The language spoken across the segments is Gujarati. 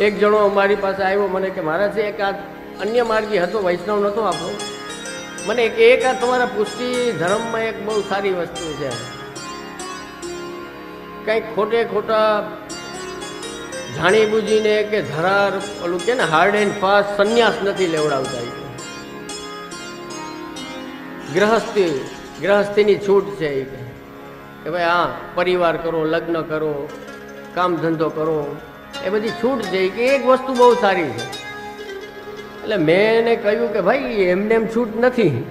એક જણો અમારી પાસે આવ્યો, મને કે મારા છે એક આ અન્ય માર્ગી હતો, વૈષ્ણવ નહોતો આપણો. મને કે, એક આ તમારા પુષ્ટિ ધર્મમાં એક બહુ સારી વસ્તુ છે. કંઈક ખોટે ખોટા જાણી બુજીને કે ધરાર ઓલું કે ને હાર્ડ એન્ડ ફાસ્ટ સંન્યાસ નથી લેવડાવતા. ગ્રહસ્થી, ગ્રહસ્થીની છૂટ છે એ કે ભાઈ, હા, પરિવાર કરો, લગ્ન કરો, કામ ધંધો કરો. એ બધી છૂટ છે કે એક વસ્તુ બહુ સારી છે. એટલે મેં એને કહ્યું કે ભાઈ, એમને એમ છૂટ નથી.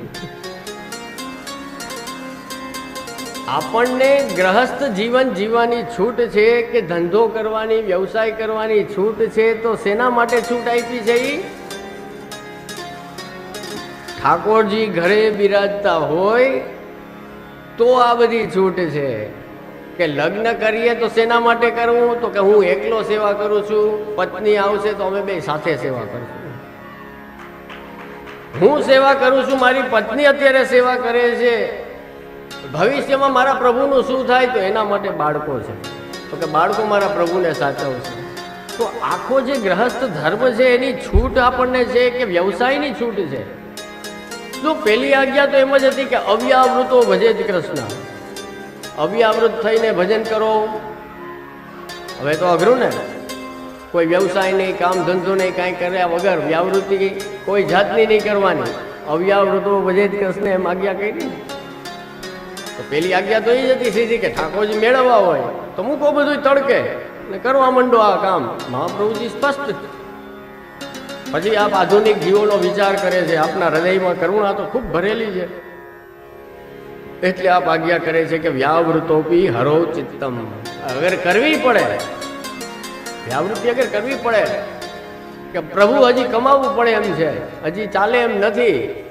આપણને ગ્રહસ્થ જીવન જીવવાની છૂટ છે કે ધંધો કરવાની, વ્યવસાય કરવાની છૂટ છે, તો શેના માટે છૂટ આપી છે ઠાકોરજી ઘરે બિરાજતા હોય, તો આ બધી છૂટ છે. કે લગ્ન કરીએ તો શેના માટે કરવું? તો કે હું એકલો સેવા કરું છું, પત્ની આવશે તો અમે બે સાથે સેવા કરશું. હું સેવા કરું છું, મારી પત્ની અત્યારે સેવા કરે છે. ભવિષ્યમાં મારા પ્રભુનું શું થાય તો એના માટે બાળકો છે. તો કે બાળકો મારા પ્રભુને સાચવશે. તો આખો જે ગ્રહસ્થ ધર્મ છે, એની છૂટ આપણને છે કે વ્યવસાયની છૂટ છે? તો પેલી આજ્ઞા તો એમ જ હતી કે અવ્યાવૃતો ભજે જ કૃષ્ણ. અવ્યાવૃત થઈને ભજન કરો. હવે તો અઘરું ને. કોઈ વ્યવસાય નહીં, કામ ધંધો નહીં, કાંઈ કર્યા વગર વ્યાવૃત્તિ કોઈ જાતની નહીં કરવાની. અવ્યાવૃતો ભજે જ કૃષ્ણે એમ આજ્ઞા કરી. તો પેલી આજ્ઞા તો એ જ હતી સીધી કે ઠાકોરજી મેળવવા હોય, તો મૂકો બધું તડકે ને કરવા માંડો આ કામ. મહાપ્રભુજી સ્પષ્ટ. પછી આપ આધુનિક જીવોનો વિચાર કરે છે, આપના હૃદયમાં કરુણા તો ખૂબ ભરેલી છે. એટલે આપ આજ્ઞા કરે છે કે વ્યાવૃતોપી હરો ચિત્તમ. અગર કરવી પડે, વ્યાવૃત્તિ અગર કરવી પડે, કે પ્રભુ હજી કમાવવું પડે એમ છે, હજી ચાલે એમ નથી,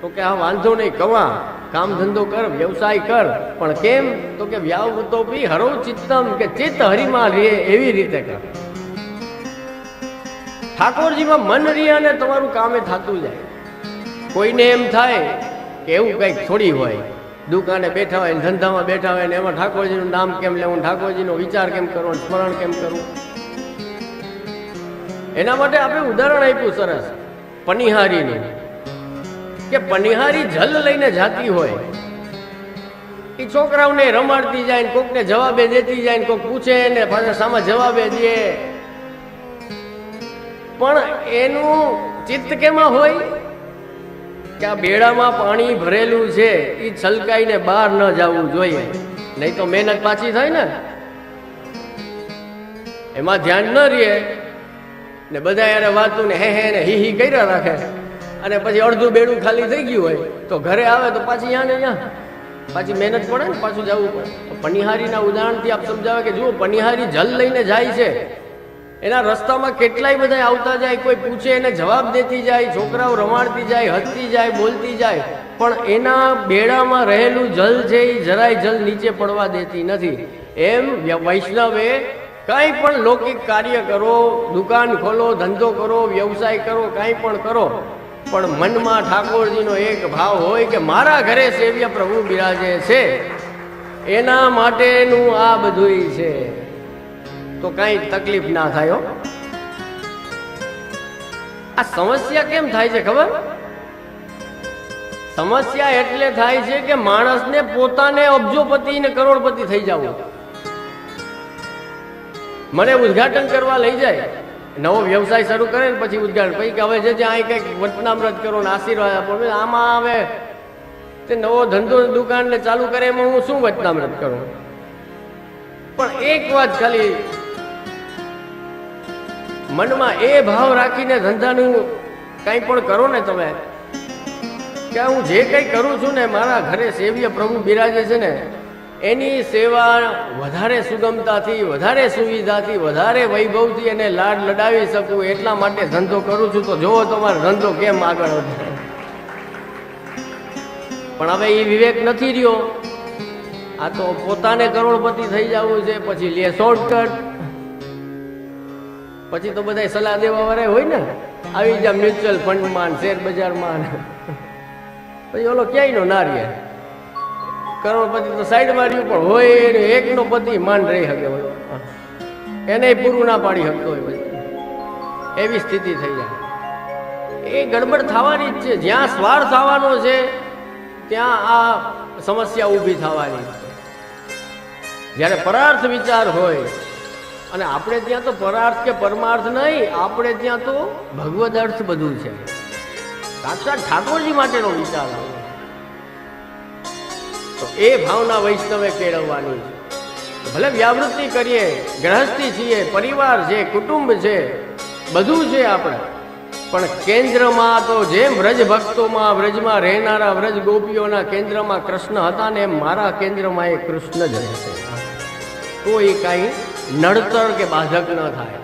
તો કે આ વાંધો નહીં, કમા, કામ ધંધો કર, વ્યવસાય કર, પણ કેમ? તો કે વ્યાવૃતો બી હરો ચિત્તમ, કે ચિત્ત હરિમાં રે એવી રીતે કર. ઠાકોરજીમાં મન રહે અને તમારું કામે થતું જાય. કોઈને એમ થાય કે એવું કંઈક થોડી હોય દુકાને બેઠા હોય ધંધામાં બેઠા હોય ને એમાં ઠાકોરજીનું નામ કેમ લેવું ઠાકોરજીનો વિચાર કેમ કરવો સ્મરણ કેમ કરવું? એના માટે આપણે ઉદાહરણ આપ્યું સરસ, પનિહારીનું. કે પનિહારી જલ લઈને જાતી હોય. એ છોકરાઓને રમાડતી જાય ને કોકને જવાબે દેતી જાય ને કોક પૂછે ને પાછા સામા જવાબે દે. પણ એનું ચિત્ત કેમાં હોય? કે આ બેડામાં પાણી ભરેલું છે એ છલકાઈને બહાર ન જવું જોઈએ. નહીં તો મહેનત પાછી થાય ને. એમાં ધ્યાન ન રહે. ને બધા યારે વાતું ને હે હે ને હી હી કર્યા રાખે. અને પછી અડધું બેડું ખાલી થઈ ગયું હોય, તો ઘરે આવે તો પાછી યા ને યા પાછી મહેનત પડે ને, પાછું જવું પડે. પનિહારીના ઉદાહરણથી આપ સમજાવે કે જુઓ, પનિહારી જલ લઈને જાય છે. એના રસ્તામાં કેટલાય બધા આવતા જાય, કોઈ પૂછે એને જવાબ દેતી જાય, છોકરાઓ રમાડતી જાય, હસતી જાય, બોલતી જાય, પણ એના બેડામાં રહેલું જલ છે એ જરાય જલ નીચે પડવા દેતી નથી. એમ વૈષ્ણવે કાંઈ પણ લૌકિક કાર્ય કરો, દુકાન ખોલો, ધંધો કરો, વ્યવસાય કરો, કાંઈ પણ કરો, પણ મનમાં ઠાકોરજીનો એક ભાવ હોય કે મારા ઘરે સેવ્ય પ્રભુ બિરાજે છે. એના માટેનું આ બધુંય છે. તો કાંઈ તકલીફ ના થાય આ સમસ્યા કેમ થાય છે ખબર? સમસ્યા એટલે થાય છે કે માણસને પોતાને અબજોપતિ ને કરોડપતિ થઈ જવું. મને ઉદ્ઘાટન કરવા લઈ જાય. નવો વ્યવસાય શરૂ કરે ને પછી ઉદ્ઘાટન. પછી કે હવે જે અહીં કંઈક વચનામૃત કરો ને આશીર્વાદ આપો. આમાં આવે. તે નવો ધંધો દુકાન ને ચાલુ કરે એમાં હું શું વચનામૃત કરું? પણ એક વાત ખાલી મનમાં એ ભાવ રાખીને ધંધાનું કંઈ પણ કરો ને તમે. કે હું જે કંઈ કરું છું ને મારા ઘરે સેવ્ય પ્રભુ બિરાજે છે ને, એની સેવા વધારે સુગમતાથી, વધારે સુવિધાથી, વધારે વૈભવથી એને લાડ લડાવી શકું એટલા માટે ધંધો કરું છું. તો જોવો તમારો ધંધો કેમ આગળ વધે. પણ હવે એ વિવેક નથી રહ્યો. આ તો પોતાને કરોડપતિ થઈ જવું છે, પછી લે શોર્ટકટ. પછી તો બધા સલાહ દેવા વાળા હોય ને, આવી જા મ્યુચ્યુઅલ ફંડમાં શેર બજારમાં. પછી ઓલો ક્યાંય નો. ના રહે કરોડપતિ તો સાઈડમાં રહ્યું, પણ હોય એને એકનો પતિ માન રહી શકે બોલો એને પૂરું ના પાડી શકતો હોય પછી એવી સ્થિતિ થઈ જાય. એ ગડબડ થવાની જ છે. જ્યાં સ્વાર્થ આવવાનો છે, ત્યાં આ સમસ્યા ઊભી થવાની. જ્યારે પરાર્થ વિચાર હોય અને આપણે ત્યાં તો પરાર્થ કે પરમાર્થ નહીં, આપણે ત્યાં તો ભગવદ અર્થ બધું છે. સાક્ષાત ઠાકોરજી માટેનો વિચાર આવે. તો એ ભાવના વૈષ્ણવે કેળવવાની છે. ભલે વ્યાવૃત્તિ કરીએ, ગ્રહસ્થી છીએ, પરિવાર છે, કુટુંબ છે, બધું છે આપણે. પણ કેન્દ્રમાં તો જેમ વ્રજ ભક્તોમાં, વ્રજમાં રહેનારા વ્રજ ગોપીઓના કેન્દ્રમાં કૃષ્ણ હતા ને એમ મારા કેન્દ્રમાં એ કૃષ્ણ જ રહેશે. એ કાંઈ નડતર કે બાધક ન થાય.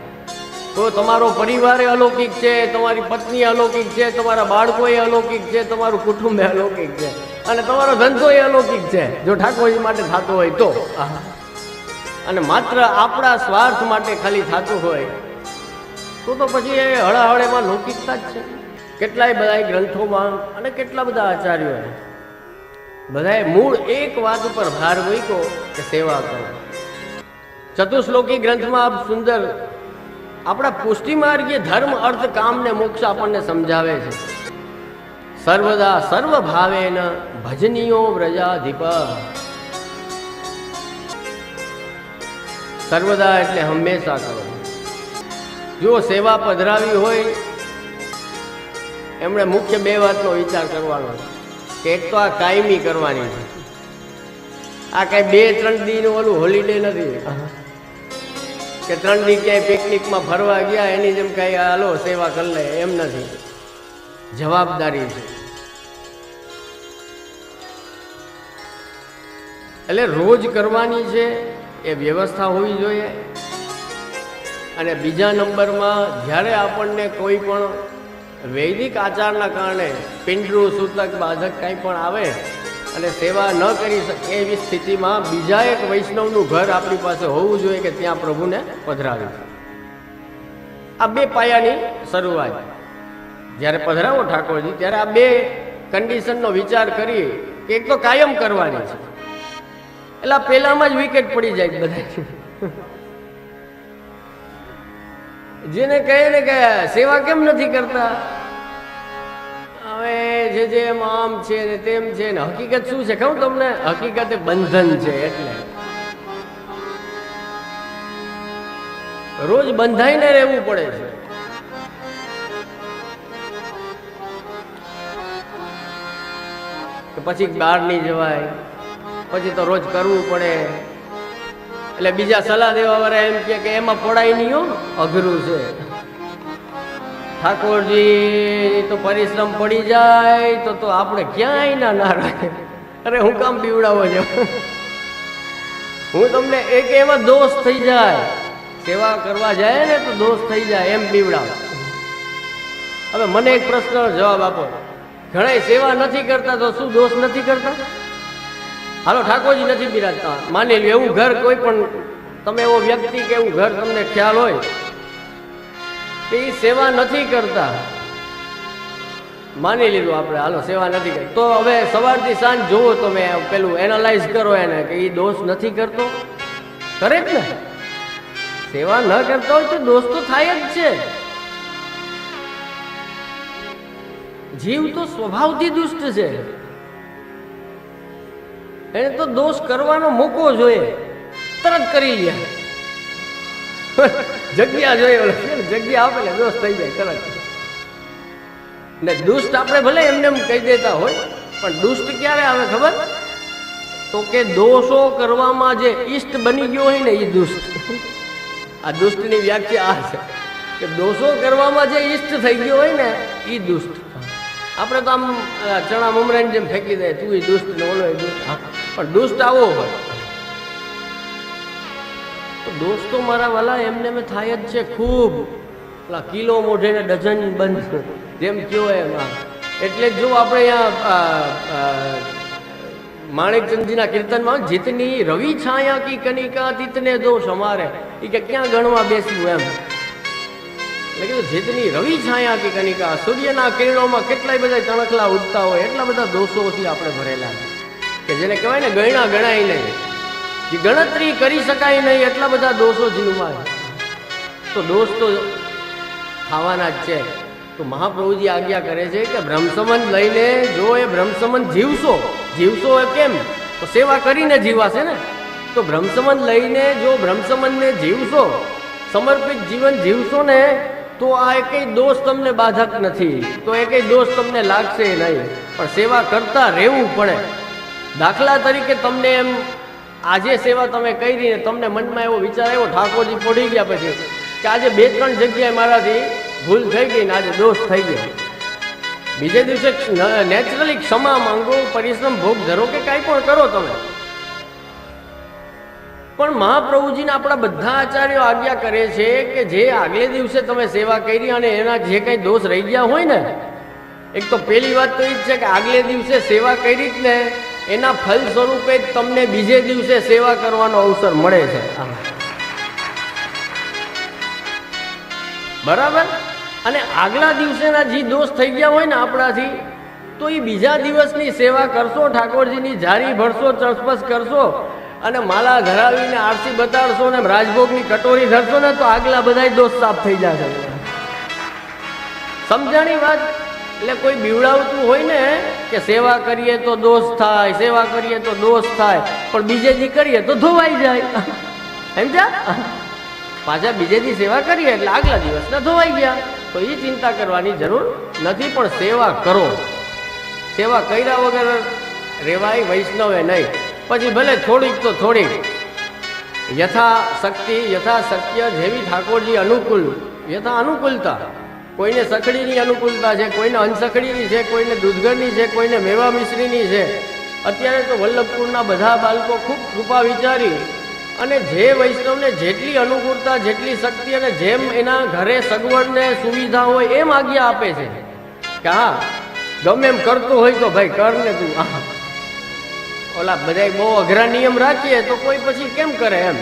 તો તમારો પરિવાર અલૌકિક છે તમારી પત્ની અલૌકિક છે તમારા બાળકો અલૌકિક છે તમારું કુટુંબ અલૌકિક છે અને તમારો ધંધો એ અલૌકિક છે. જો ઠાકોરજી માટે થતો હોય તો. અને માત્ર આપણા સ્વાર્થ માટે ખાલી થતું હોય તો તો પછી એ હળાહળેમાં લૌકિકતા જ છે. કેટલાય બધા ગ્રંથોમાં અને કેટલા બધા આચાર્યોએ બધાએ મૂળ એક વાત ઉપર ભાર મૂક્યો કે સેવા કરો. ચતુશ્લોકી ગ્રંથમાં આપ સુંદર આપણા પુષ્ટિમાર્ગીય ધર્મ, અર્થ કામ ને મોક્ષ આપણને સમજાવે છે. સર્વદા સર્વ ભાવેન ભજનીયો વ્રજાધિપ. સર્વદા એટલે હંમેશા કરો. જો સેવા પધરાવી હોય, એમણે મુખ્ય બે વાતનો વિચાર કરવાનો કે એક તો આ કાયમી કરવાની છે. આ કઈ બે ત્રણ દિન ઓલું હોલિડે નથી. કે ત્રણ દી ક્યાંય પિકનિકમાં ફરવા ગયા, એની જેમ કઈ હાલો સેવા કરી લે એમ નથી. જવાબદારી છે. એટલે રોજ કરવાની છે એ વ્યવસ્થા હોવી જોઈએ. અને બીજા નંબરમાં, જ્યારે આપણને કોઈ પણ વૈદિક આચારના કારણે પિંડરું, સૂતક, બાધક કંઈ પણ આવે અને સેવા ન કરી શકે એવી સ્થિતિમાં બીજા એક વૈષ્ણવનું ઘર આપણી પાસે હોવું જોઈએ કે ત્યાં પ્રભુને પધરાવી આ બે પાયાની શરૂઆત. જ્યારે પધરાવો ઠાકોરજી, ત્યારે આ બે કન્ડિશનનો વિચાર કરી કે એક તો કાયમ કરવાની છે. એટલે પહેલામાં જ વિકેટ પડી જાય બધા જેને કહે ને કે સેવા કેમ નથી કરતા? હવે જે આમ છે ને તેમ છે ને હકીકત શું છે? કહું તમને? હકીકત બંધન છે એટલે. રોજ બંધાઈને રહેવું પડે છે. પછી બહાર નહીં જવાય, પછી તો રોજ કરવું પડે. એટલે બીજા સલાહ દેવા વાળા એમ કે એમાં પડાય નહીં અઘરું છે. ઠાકોરજી, તો પરિશ્રમ પડી જાય, તો તો આપણે ક્યાંય ના ના રાખે અરે હું કામ પીવડાવો છો. હું તમને એક એવા દોષ થઈ જાય. સેવા કરવા જાય ને તો દોષ થઈ જાય, એમ પીવડાવ. હવે મને એક પ્રશ્ન જવાબ આપો. ઘણા સેવા નથી કરતા, તો શું દોષ નથી કરતા? હાલો, ઠાકોરજી નથી બિરાજતા. માની લ્યો, એવું ઘર કોઈ પણ, તમે એવો વ્યક્તિ કે એવું ઘર તમને ખ્યાલ હોય એ સેવા નથી કરતા. માની લીધું આપણે, હાલો, સેવા નથી કરી તો હવે સવારથી સાંજ જુઓ તમે, પેલું એનાલાઇઝ કરો એને, કે એ દોષ નથી કરતો. કરે જ ને? સેવા ન કરતો હોય તો દોષ તો થાય જ છે. જીવ તો સ્વભાવથી દુષ્ટ છે. એને તો દોષ કરવાનો મોકો જોઈએ. તરત કરી લે. જગ્યા જોઈએ જગ્યા આપે દોષ થઈ જાય તરત ને દુષ્ટ આપણે ભલે એમને એમ કહી દેતા હોય, પણ દુષ્ટ ક્યારે આવે ખબર? તો કે દોષો કરવામાં જે ઈષ્ટ બની ગયો હોય ને એ દુષ્ટ. આ દુષ્ટની વ્યાખ્યા આ છે, કે દોષો કરવામાં જે ઈષ્ટ થઈ ગયો હોય ને એ દુષ્ટ. આપણે તો આમ ચણા મમરાની જેમ ફેંકી દે તું દુષ્ટ ને ઓલો દુષ્ટ. પણ દુષ્ટ આવો હોય. તો દોસ્તો મારા વાલા, એમને મેં થાય જ છે ખૂબ. પેલા કિલો મોઢે ને ડઝન બંધ. જેમ કયો એમાં એટલે જો આપણે અહીંયા માણેકચંદજીના કીર્તનમાં જીતની રવિ છાયા કી કનિકા તીતને દોષ અમારે. એ કે ક્યાં ગણવા બેસવું એમ. એટલે કીધું જીતની રવિ છાયા કી કનિકા, સૂર્યના કિરણોમાં કેટલાય બધા તણખલા ઉડતા હોય, એટલા બધા દોષોથી આપણે ભરેલા. કે જેને કહેવાય ને ગણ્યા ગણાય નહીં. જે ગણતરી કરી શકાય નહીં, એટલા બધા દોષો જીવમાં તો દોષ તો ખાવાના જ છે. તો મહાપ્રભુજી આજ્ઞા કરે છે કે બ્રહ્મસંબંધ લઈને જો એ બ્રહ્મસંબંધ જીવશો જીવશો એ કેમ? તો સેવા કરીને જીવાશે ને? તો બ્રહ્મસંબંધ લઈને જો બ્રહ્મસંબંધને જીવશો, સમર્પિત જીવન જીવશો ને, તો આ એકેય દોષ તમને બાધક નથી. તો એકેય દોષ તમને લાગશે નહીં. પણ સેવા કરતા રહેવું પડે. દાખલા તરીકે તમને એમ આજે સેવા તમે કરી ને તમને મનમાં એવો વિચાર આવ્યો, ઠાકોરજી પડી ગયા પછી, કે આજે બે ત્રણ જગ્યાએ મારાથી ભૂલ થઈ ગઈ ને આજે દોષ થઈ ગયો. બીજે દિવસે નેચરલી ક્ષમા માંગો, પરિશ્રમ, ભોગ ધરો કે કાંઈ પણ કરો તમે. પણ મહાપ્રભુજીને આપણા બધા આચાર્યો આજ્ઞા કરે છે કે જે આગલે દિવસે તમે સેવા કરી અને એના જે કંઈ દોષ રહી ગયા હોય ને, એક તો પહેલી વાત તો એ જ છે કે આગલે દિવસે સેવા કરી જ ને એના ફલ સ્વરૂપે તમને બીજે દિવસે સેવા કરવાનો અવસર મળે છે. બરાબર? અને આગલા દિવસેના જે દોષ થઈ ગયા હોય ને આપણાથી, તો એ બીજા દિવસની સેવા કરશો, ઠાકોરજીની જારી ભરશો, ચસપસ કરશો, અને માલા ધરાવીને આરસી બતાડશો ને રાજભોગની કટોરી ધરશો ને, તો આગલા બધા દોષ સાફ થઈ જશે. સમજાણી વાત? એટલે કોઈ બીવડાવતું હોય ને કે સેવા કરીએ તો દોષ થાય, સેવા કરીએ તો દોષ થાય, પણ બીજે દી કરીએ તો ધોવાઈ જાય. સમજ્યા પાછા બીજે દી સેવા કરીએ એટલે આગલા દિવસના ધોવાઈ ગયા. તો એ ચિંતા કરવાની જરૂર નથી, પણ સેવા કરો. સેવા કર્યા વગર રેવાય વૈષ્ણવે નહીં. પછી ભલે થોડીક તો થોડીક. યથા શક્તિ યથા શક્ય જેવી ઠાકોરજી અનુકૂળ યથા અનુકૂળતા કોઈને સખડીની અનુકૂળતા છે, કોઈને અનસખડીની છે, કોઈને દૂધગરની છે, કોઈને મેવા મિશ્રીની છે. અત્યારે તો વલ્લભપુરના બધા બાળકો ખૂબ કૃપા વિચારી અને જે વૈષ્ણવને જેટલી અનુકૂળતા, જેટલી શક્તિ અને જેમ એના ઘરે સગવડને સુવિધા હોય એમ આજ્ઞા આપે છે કે હા, ગમે એમ કરતું હોય તો ભાઈ કર ને તું. આહ. ઓલા બધા બહુ અઘરા નિયમ રાખીએ તો કોઈ પછી કેમ કરે એમ?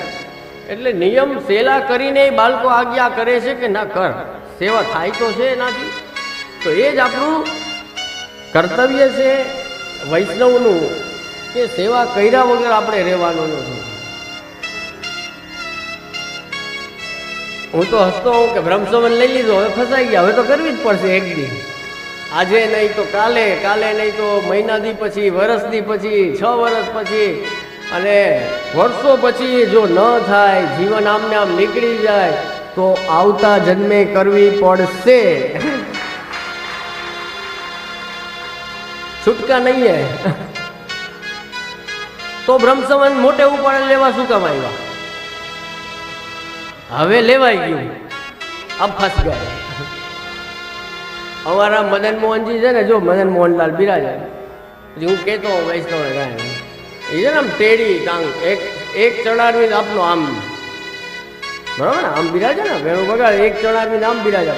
એટલે નિયમ સેલા કરીને બાળકો આજ્ઞા કરે છે કે ના કર. સેવા થાય તો છે એનાથી. તો એ જ આપણું કર્તવ્ય છે વૈષ્ણવનું, કે સેવા કર્યા વગર આપણે રહેવાનું નથી. હું તો હસતો હોઉં કે ભ્રમસમન લઈ લીધો, હવે ફસાઈ ગયા, હવે તો કરવી જ પડશે એક દી. આજે નહીં તો કાલે કાલે નહીં તો મહિના દી પછી વર્ષથી પછી, છ વર્ષ પછી, અને વર્ષો પછી જો ન થાય, જીવન આમને આમ નીકળી જાય તો આવતા જન્મે કરવી પડશે. છૂટકા નહીં તો બ્રહ્મસંબંધ મોટે ઉપાડે લેવા શું કામ આવ્યા? હવે લેવાઈ ગયું. આમ ફસ ગયા. અમારા મદન મોહનજી છે ને, જો મદન મોહનલાલ બિરાજા. પછી હું કહેતો વૈષ્ણવ એ છે ને આમ ટેડી ટાંગ, એક એક ચડાડવી આપનો આમ બરાબર? ને આમ બિરાજે ને? વેણું બગાડે. એક ચડાડવીને આમ બિરાજા.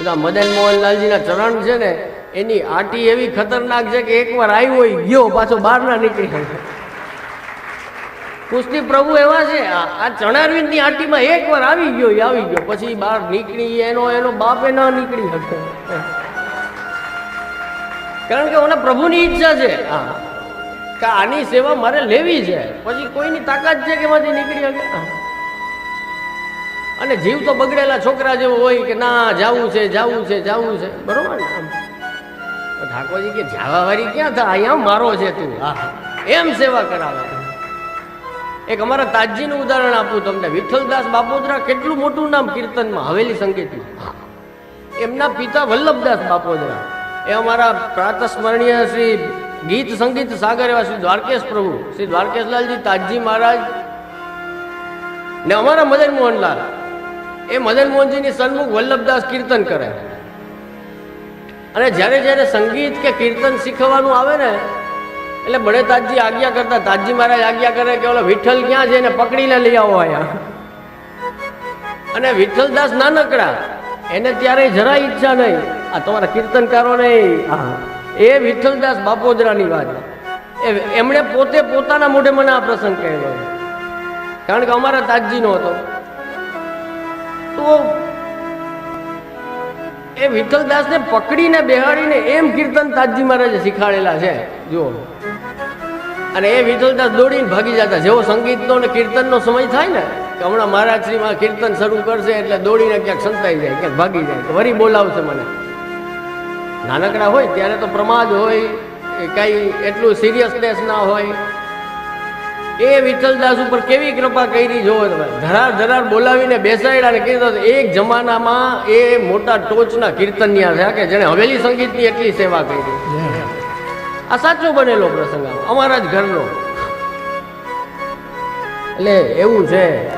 બધા મદન મોહનલાલજીના ચરણ છે ને, એની આટી એવી ખતરનાક છે કે એકવાર આવ્યો હોય, ગયો, પાછો બહાર ના નીકળી શકે કુસ્તી પ્રભુ એવા છે. આ ચણારવિંદની આટીમાં એકવાર આવી ગયો આવી ગયો. પછી બહાર નીકળી, એનો એનો બાપે ના નીકળી શકે. કારણ કે ઓના પ્રભુની ઈચ્છા છે. હા. કે આની સેવા મારે લેવી છે. પછી કોઈની તાકાત છે કે એમાંથી નીકળી શકે. અને જીવ તો બગડેલા છોકરા જેવો હોય કે ના જાવું છે જાવું છે જાવું છે. બરોબર ને? આમ. ઠાકોરજી કે જાવાવાળી ક્યાં થાય અહીંયા મારો છે તું. હા. એમ સેવા કરાવે. એક અમારા તાજજીનું ઉદાહરણ આપું તમને. વિઠ્ઠલદાસ બાપોદરા કેટલું મોટું નામ કીર્તનમાં હવેલી સંગીતમાં એમના પિતા વલ્લભદાસ બાપોદરા. એ અમારા પ્રાતસ્મરણીય શ્રી ગીત સંગીત સાગર એવા શ્રી દ્વારકેશ પ્રભુ. શ્રી દ્વારકેશલાલજી તાજજી મહારાજ ને અમારા મદન મોહનલાલ એ મદન મોહનજીની સન્મુખ વલ્લભદાસ કીર્તન કરે. અને જ્યારે જ્યારે સંગીત કે કીર્તન શીખવાનું આવે ને એટલે બળે તાજજી આજ્ઞા કરતા તાજજી મહારાજ આજ્ઞા કરે કે ઓલો વિઠ્ઠલ ક્યાં છે એને પકડીને લઈ આવો અહીંયા. અને વિઠ્ઠલદાસ નાનકડા એને ત્યારે જરા ઈચ્છા નહીં. આ તમારા કીર્તનકારો નહીં. એ વિઠ્ઠલદાસ બાપોદરાની વાત. એ એમણે પોતે પોતાના મોઢે મને આ પ્રસંગ કહેલો કારણ કે અમારા તાજજીનો હતો. તો એ વિઠ્ઠલદાસને પકડીને બેહાડીને એમ કીર્તન તાજજી મહારાજે શીખાડેલા છે. જુઓ. અને એ વિઠ્ઠલદાસ દોડીને ભાગી જતા. જેવો સંગીતનો અને કીર્તનનો સમય થાય ને, કે હમણાં મહારાજશ્રીમાં કીર્તન શરૂ કરશે એટલે દોડીને ક્યાંક સંતાઈ જાય, ક્યાંક ભાગી જાય. તો વરી બોલાવશે મને. નાનકડા હોય ત્યારે તો પ્રમાદ હોય કાંઈ એટલું સિરિયસનેસ ના હોય. એ વિઠ્ઠલદાસ ઉપર કેવી કૃપા કરી જોવો તમે? ધરાર ધરાર બોલાવીને બેસાડ્યા ને કીધું એક જમાનામાં એ મોટા ટોચના કીર્તનિયા થયા કે જેણે હવેલી સંગીતની એટલી સેવા કરી. આ સાચો બનેલો પ્રસંગ અમારા જ ઘરનો. એટલે એવું છે,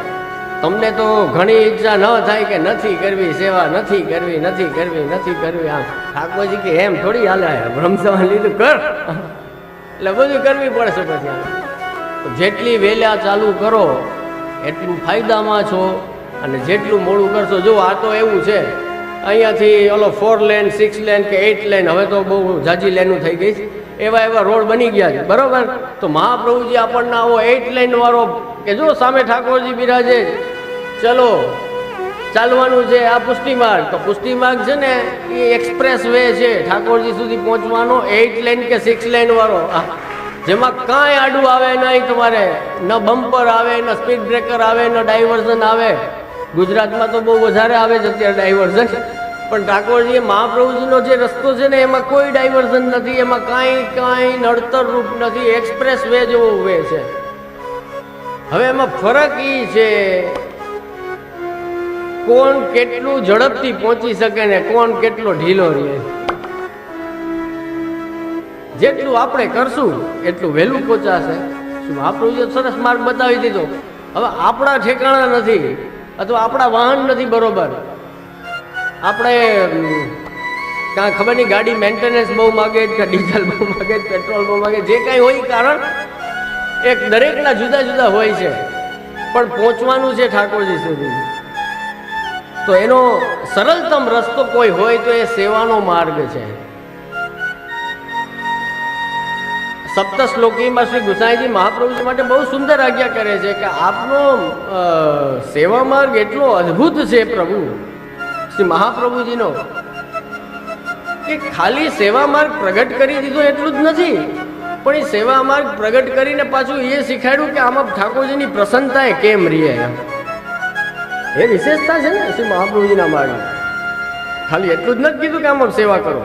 તમને તો ઘણી ઈચ્છા ન થાય કે નથી કરવી, સેવા નથી કરવી નથી કરવી નથી કરવી. આમ ઠાકોરજી કે એમ થોડી હાલે. ભ્રમસવા લીધું કર. એટલે બધું કરવી પડશે પછી. જેટલી વહેલા ચાલુ કરો, એટલું ફાયદામાં છો. અને જેટલું મોડું કરશો જો આ તો એવું છે. અહીંયાથી ઓલો ફોર લેન સિક્સ લેન કે એઇટ લેન હવે તો બહુ જાજી લેનું થઈ ગઈ છે. એવા એવા રોડ બની ગયા છે, બરાબર? તો મહાપ્રભુજી આપણને આવો એઇટ લાઇનવાળો કે જો સામે ઠાકોરજી બિરાજે, ચલો, ચાલવાનું છે આ પુષ્ટિ માર્ગ તો પુષ્ટિ માર્ગ છે ને, એ એક્સપ્રેસ વે છે. ઠાકોરજી સુધી પહોંચવાનો એઇટ લેન કે સિક્સ લેનવાળો જેમાં કાંઈ આડું આવે નહીં તમારે. ન બમ્પર આવે, ન સ્પીડ બ્રેકર આવે, ન ડાયવર્ઝન આવે. ગુજરાતમાં તો બહુ વધારે આવે છે અત્યારે ડાયવર્ઝન. પણ ઠાકોરજી મહાપ્રભુજીનો જે રસ્તો છે ને, એમાં કોઈ ડાયવર્ઝન નથી. એમાં કાંઈ કાંઈ નડતર રૂપ નથી. એક્સપ્રેસ વે જેવો વે છે. હવે એમાં ફરક એ છે, કોણ કેટલું ઝડપથી પહોંચી શકે ને, કોણ કેટલો ઢીલો રહે. જેટલું આપણે કરશું, એટલું વહેલું પહોંચાશે. શું મહાપ્રભુએ સરસ માર્ગ બતાવી દીધો? હવે આપણા ઠેકાણા નથી, અથવા આપણા વાહન નથી બરોબર. આપણે કાં ખબર નહીં, ગાડી મેન્ટેનન્સ બહુ માગે કે ડીઝલ બહુ માગે પેટ્રોલ બહુ માગે જે કાંઈ હોય કારણ એક દરેકના જુદા જુદા હોય છે. પણ પહોંચવાનું છે ઠાકોરજી સુધી. તો એનો સરળતમ રસ્તો કોઈ હોય તો એ સેવાનો માર્ગ છે. સપ્ત શ્લોકીમાં શ્રી ગુસાઈજી મહાપ્રભુજી માટે બહુ સુંદર આજ્ઞા કરે છે કે આપનો સેવા માર્ગ એટલો અદ્ભુત છે પ્રભુ, શ્રી મહાપ્રભુજીનો, કે ખાલી સેવા માર્ગ પ્રગટ કરી દીધો એટલું જ નથી, પણ એ સેવા માર્ગ પ્રગટ કરીને પાછું એ શીખાડ્યું કે આમાં ઠાકોરજીની પ્રસન્નતા એ કેમ રહે એ વિશેષતા છે ને શ્રી મહાપ્રભુજીના માર્ગ. ખાલી એટલું જ નથી કીધું કે આમાં સેવા કરો.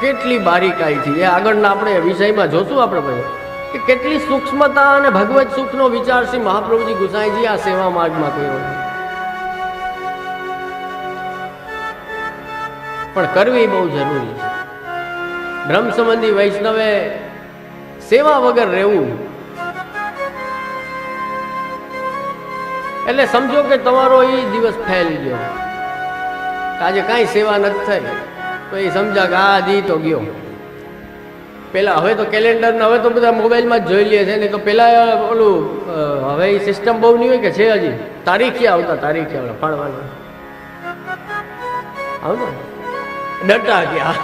કેટલી બારીકાઈથી એ આગળના આપણે વિષયમાં જોશું આપણે પછી. કે કેટલી સૂક્ષ્મતા અને ભગવત સુખનો વિચાર શ્રી મહાપ્રભુજી ગુસાઈજી આ સેવા માર્ગમાં કર્યો. પણ કરવી બહુ જરૂરી છે. બ્રહ્મ સંબંધી વૈષ્ણવે સેવા વગર રહેવું. એટલે સમજો કે તમારો એ દિવસ ફેલ ગયો. આજે કાંઈ સેવા નથી થઈ. તો એ સમજા કે આ દી તો ગયો. પેલા હવે તો કેલેન્ડરને હવે તો બધા મોબાઈલમાં જ જોઈ લે છે, નહીં તો પેલા ઓલું હવે એ સિસ્ટમ બહુ નહીં હોય કે છે હજી? તારીખે આવતા તારીખે આવતા ફાળવાનું આવ ને ડટા ગયા.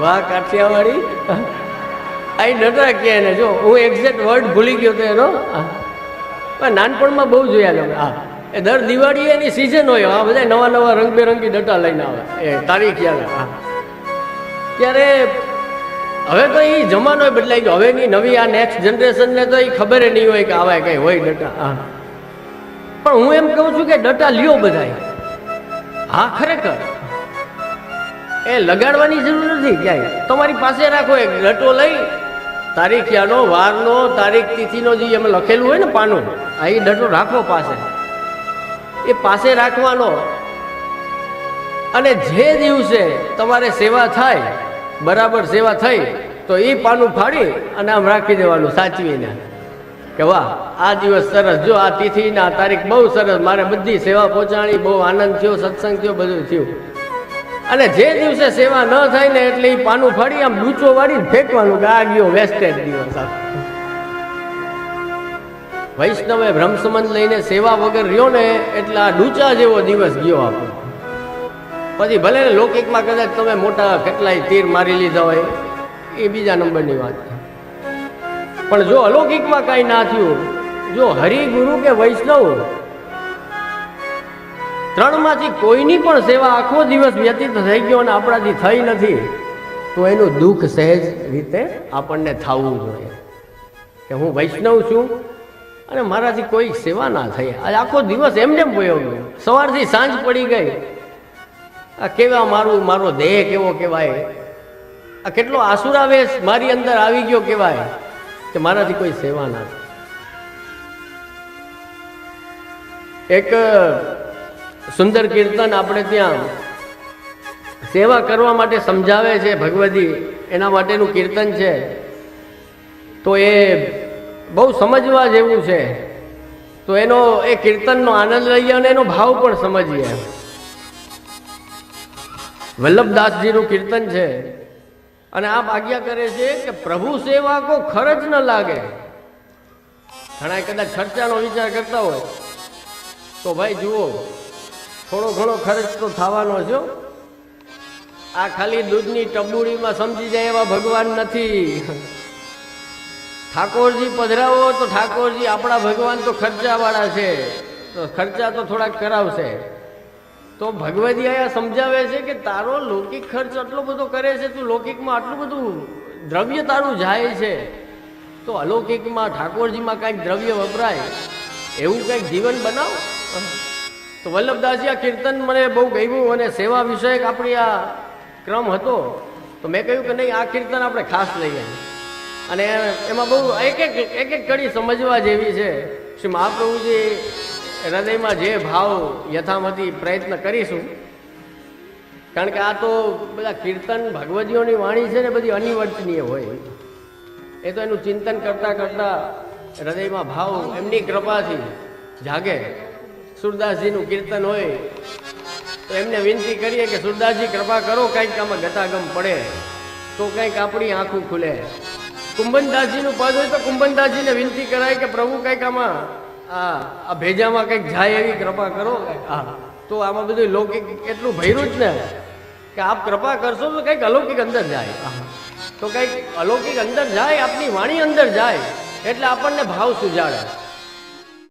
વાહ, કાઠિયાવાડી. આ ડટા કે ને, જો, હું એક્ઝેક્ટ વર્ડ ભૂલી ગયો તો એનો. પણ નાનપણમાં બહુ જોયા તમે. હા. એ દર દિવાળી એની સિઝન હોય આ બધા નવા નવા રંગબેરંગી ડટા લઈને આવે. એ તારીખ યાદ હા ત્યારે હવે તો એ જમાનો બદલાઈ ગયો. હવેની નવી આ નેક્સ્ટ જનરેશનને તો એ ખબર નહીં હોય કે આવા કંઈ હોય ડટા. હા. પણ હું એમ કહું છું કે ડટા લ્યો બધાય. હા, ખરેખર. એ લગાડવાની જરૂર નથી ક્યાંય. તમારી પાસે રાખો એક ડટો લઈ, તારીખિયાનો, વારનો, તારીખ તિથિનો જે અમે લખેલું હોય ને પાનું, આ એ ડટો રાખો પાસે. એ પાસે રાખવાનો. અને જે દિવસે તમારે સેવા થાય, બરાબર સેવા થઈ, તો એ પાનું ફાડી અને આમ રાખી દેવાનું, સાચવીને. કે વાહ, આ દિવસ સરસ. જો આ તિથિને આ તારીખ બહુ સરસ. મારે બધી સેવા પહોંચાડી, બહુ આનંદ થયો, સત્સંગ થયો, બધું થયું. અને જે દિવસે સેવા ન થાય ને એટલે એ પાનું ફાડી આમ ડૂચો વાળીને ફેંકવાનું કે આ ગયો વેસ્ટેડ દિવસ. આ. વૈષ્ણવે બ્રહ્મસંબંધ લઈને સેવા વગર રહ્યો ને, એટલે આ ડૂચા જેવો દિવસ ગયો આપણો. પછી ભલે ને લૌકિકમાં કદાચ તમે મોટા કેટલાય તીર મારી લીધા હોય, એ બીજા નંબરની વાત છે. પણ જો અલૌકિકમાં કાંઈ ના થયું, જો હરિગુરુ કે વૈષ્ણવ, ત્રણમાંથી કોઈની પણ સેવા આખો દિવસ વ્યતીત થઈ ગયો અને આપણાથી થઈ નથી, તો એનું દુઃખ સહેજ રીતે આપણને થવું જોઈએ. કે હું વૈષ્ણવ છું અને મારાથી કોઈ સેવા ના થઈ. આજે આખો દિવસ એમને જેમ ગયો ગયો. સવારથી સાંજ પડી ગઈ. આ કેવા મારું, મારો દેહ કેવો કહેવાય? આ કેટલો આસુરાવેશ મારી અંદર આવી ગયો કહેવાય કે મારાથી કોઈ સેવા ના થઈ. એક સુંદર કીર્તન આપણે ત્યાં સેવા કરવા માટે સમજાવે છે ભગવદી એના માટેનું કીર્તન છે. તો એ બહુ સમજવા જેવું છે. તો એનો એ કીર્તનનો આનંદ લઈએ અને એનો ભાવ પણ સમજીએ. વલ્લભદાસજીનું કીર્તન છે. અને આપ આજ્ઞા કરે છે કે પ્રભુ સેવા કો ખર્ચ ન લાગે. ઘણા કદાચ ખર્ચાનો વિચાર કરતા હોય. તો ભાઈ જુઓ, થોડો ઘણો ખર્ચ તો થવાનો છે આ ખાલી દૂધની ટબુડીમાં સમજી જાય એવા ભગવાન નથી. ઠાકોરજી પધરાવો તો ઠાકોરજી આપણા ભગવાન તો ખર્ચાવાળા છે. તો ખર્ચા તો થોડાક કરાવશે. તો ભગવદી આયા સમજાવે છે કે તારો લૌકિક ખર્ચ આટલો બધો કરે છે, તું લૌકિકમાં આટલું બધું દ્રવ્ય તારું જાય છે. તો અલૌકિકમાં ઠાકોરજીમાં કાંઈક દ્રવ્ય વપરાય. એવું કંઈક જીવન બનાવ? તો વલ્લભદાસજી આ કીર્તન મને બહુ ગમ્યું અને સેવા વિષયક આપણી આ ક્રમ હતો. તો મેં કહ્યું કે નહીં, આ કીર્તન આપણે ખાસ લઈએ. અને એમાં બહુ એક એક એક એક કડી સમજવા જેવી છે. શ્રી મહાપ્રભુજી હૃદયમાં જે ભાવ યથામતી પ્રયત્ન કરીશું, કારણ કે આ તો બધા કીર્તન ભગવદીઓની વાણી છે ને બધી અનિવર્તનીય હોય. એ તો એનું ચિંતન કરતાં કરતાં હૃદયમાં ભાવ એમની કૃપાથી જાગે. સુરદાસજીનું કીર્તન હોય, તો એમને વિનંતી કરીએ કે સુરદાસજી કૃપા કરો, કંઈક આમાં ગતાગમ પડે. તો કંઈક આપણી આંખું ખુલે. કુંભનદાસજીનું પદ હોય તો કુંભનદાસજીને વિનંતી કરાય કે પ્રભુ કંઈક આમાં આ આ ભેજામાં કંઈક જાય એવી કૃપા કરો હા. તો આમાં બધું લૌકિક એટલું ભર્યું જ ને કે આપ કૃપા કરશો તો કંઈક અલૌકિક અંદર જાય. તો કંઈક અલૌકિક અંદર જાય આપની વાણી અંદર જાય એટલે આપણને ભાવ સુજાડે.